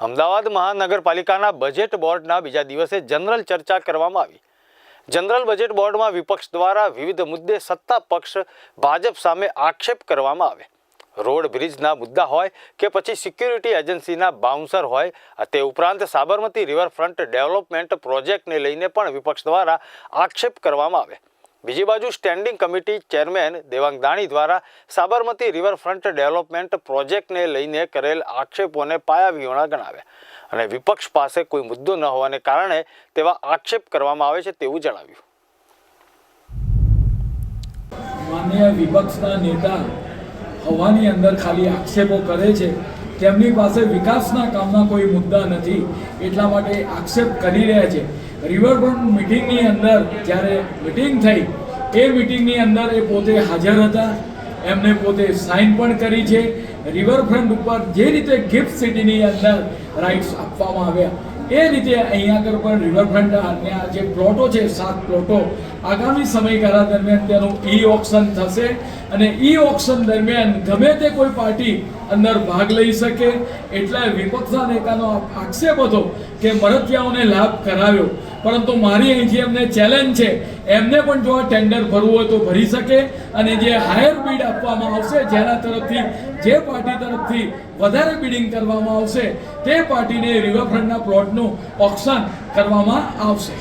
અમદાવાદ મહાનગરપાલિકાના બજેટ બોર્ડના બીજા દિવસે જનરલ ચર્ચા કરવામાં આવી. જનરલ બજેટ બોર્ડમાં વિપક્ષ દ્વારા વિવિધ મુદ્દે સત્તા પક્ષ, ભાજપ સામે આક્ષેપ કરવામાં આવે. રોડ બ્રિજના મુદ્દા હોય કે પછી સિક્યુરિટી એજન્સીના બાઉન્સર હોય તે ઉપરાંત સાબરમતી રિવરફ્રન્ટ ડેવલપમેન્ટ પ્રોજેક્ટને લઈને પણ વિપક્ષ દ્વારા આક્ષેપ કરવામાં આવે. બીજી બાજુ standing committee chairman Devang Dani દ્વારા સાબરમતી રિવરફ્રન્ટ ડેવલપમેન્ટ પ્રોજેક્ટને લઈને કરેલ આક્ષેપોને પાયાવિહોણા ગણાવ્યા. અને વિપક્ષ પાસે કોઈ મુદ્દો ન હોવાને કારણે તેવા આક્ષેપ કરવામાં આવે છે તેવું જણાવ્યું. માન્ય વિપક્ષના નેતા હવાની અંદર ખાલી આક્ષેપો કરે છે. તેમની પાસે વિકાસના કામના કોઈ મુદ્દા નથી. એટલા માટે આક્ષેપ કરી રહ્યા છે. રિવરફ્રન્ટ મિટિંગની અંદર જ્યારે મિટિંગ થઈ, એ મિટિંગની અંદર એ પોતે હાજર હતા. એમને પોતે સાઇન પણ કરી છે. રિવરફ્રન્ટ ઉપર જે રીતે ગિફ્ટ સિટીની અંદર રાઇટ્સ આપવામાં આવ્યા, એ રીતે અહીંયા આગળ પણ રિવરફ્રન્ટના જે પ્લોટો છે, સાત પ્લોટો, આગામી સમયગાળા દરમિયાન તેનું ઈ ઓક્શન થશે અને ઈ ઓક્શન દરમિયાન ગમે તે કોઈ પાર્ટી અંદર ભાગ લઈ શકે, એટલે વિપક્ષના નેતાનો આક્ષેપ હતો કે મરતિયાઓને લાભ કરાવ્યો. પરંતુ મારી અહીંથી એમને ચેલેન્જ છે, એમને પણ જો આ ટેન્ડર ભરવું હોય તો ભરી શકે અને જે હાયર બીડ આપવામાં આવશે, જેના તરફથી, જે પાર્ટી તરફથી વધારે બિડિંગ કરવામાં આવશે, તે પાર્ટીને રિવરફ્રન્ટના પ્લોટનું ઓક્શન કરવામાં આવશે.